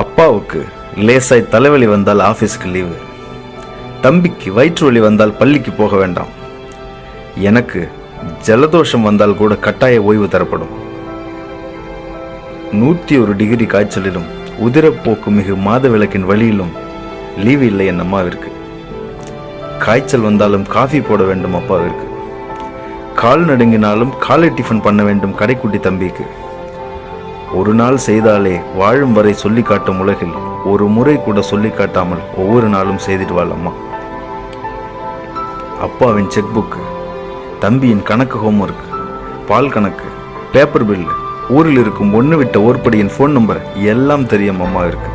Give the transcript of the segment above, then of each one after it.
அப்பாவுக்கு லேசாய் தலைவலி வந்தால் ஆஃபீஸுக்கு லீவு தம்பிக்கு வயிற்று வலி வந்தால் பள்ளிக்கு போக வேண்டாம். எனக்கு ஜலதோஷம் வந்தால் கூட கட்டாய ஓய்வு தரப்படும். நூற்றி ஒரு டிகிரி காய்ச்சலிலும் உதிரப்போக்கு மிகு மாத விளக்கின் வழியிலும் லீவு இல்லை என் அம்மாவிற்கு. காய்ச்சல் வந்தாலும் காஃபி போட வேண்டும் அப்பாவிற்கு. கால் நடுங்கினாலும் காலை டிஃபன் பண்ண வேண்டும் கடைக்குட்டி தம்பிக்கு. ஒரு நாள் செய்தாலே வாழும் வரை சொல்லி காட்டும் உலகில் ஒரு முறை கூட சொல்லி காட்டாமல் ஒவ்வொரு நாளும் செய்திடுவாள் அம்மா. அப்பாவின் செக் புக்கு தம்பியின் கணக்கு ஹோம்ஒர்க் பால் கணக்கு பேப்பர் பில்லு ஊரில் இருக்கும் ஒன்று விட்ட ஓர்படியின் ஃபோன் நம்பர் எல்லாம் தெரியும் அம்மாவிற்கு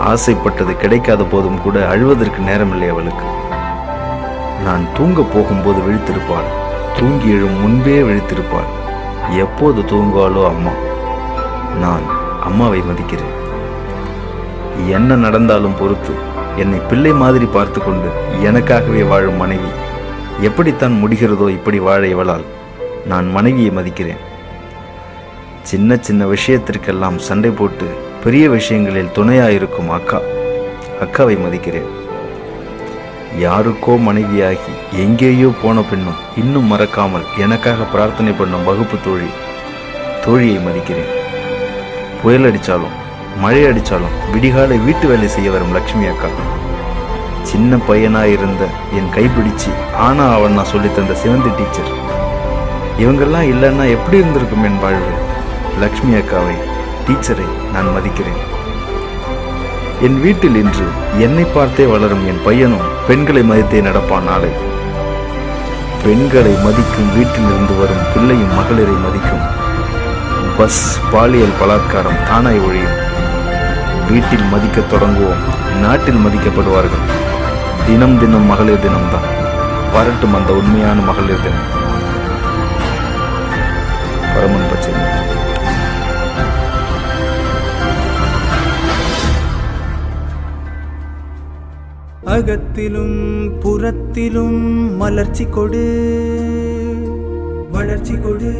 ஆசைப்பட்டது கிடைக்காத போதும் கூட அழுவதற்கு நேரமில்லை அவளுக்கு. நான் தூங்க போகும்போது விழித்திருப்பாள். தூங்கி எழும் முன்பே விழித்திருப்பாள். எப்போது தூங்குவாளோ அம்மா? நான் அம்மாவை மதிக்கிறேன். என்ன நடந்தாலும் பொறுத்து என்னை பிள்ளை மாதிரி பார்த்து கொண்டு எனக்காகவே வாழும் மனைவி எப்படித்தான் முடிகிறதோ இப்படி வாழ இவளால் நான் மனைவியை மதிக்கிறேன். சின்ன சின்ன விஷயத்திற்கெல்லாம் சண்டை போட்டு பெரிய விஷயங்களில் துணையாயிருக்கும் அக்கா. அக்காவை மதிக்கிறேன். யாருக்கோ மனைவியாகி எங்கேயோ போன பின்னும் இன்னும் மறக்காமல் எனக்காக பிரார்த்தனை பண்ணும் வகுப்பு தோழி தோழியை மதிக்கிறேன். புயல் அடித்தாலும் மழை அடித்தாலும் விடிகாலை வீட்டு வேலை செய்ய வரும் லக்ஷ்மி அக்கா. சின்ன பையனாக இருந்த என் கைப்பிடிச்சு ஆனா அவன் நான் சொல்லித் தந்த சிவந்தி டீச்சர். இவங்கெல்லாம் இல்லைன்னா எப்படி இருந்திருக்கும் என் வாழ்வு? லக்ஷ்மி அக்காவை டீச்சரை நான் மதிக்கிறேன். என் வீட்டில் இன்று என்னை பார்த்தே வளரும் என் பையனும் பெண்களை மதித்தே நடப்பான் நாளை பெண்களை மதிக்கும் வீட்டில் இருந்து வரும் பிள்ளையும் மகளிரை மதிக்கும். பஸ் பாலியல் பலாத்காரம் தானாய் ஒழியும். வீட்டில் மதிக்கத் தொடங்குவோம் நாட்டில் மதிக்கப்படுவார்கள். தினம் தினம் மகளிர் தினம்தான். வரட்டும் அந்த உண்மையான மகளிர் தினம். பரமன் அகத்திலும் புறத்திலும் மலர்ச்சி கொடு வளர்ச்சி கொடு.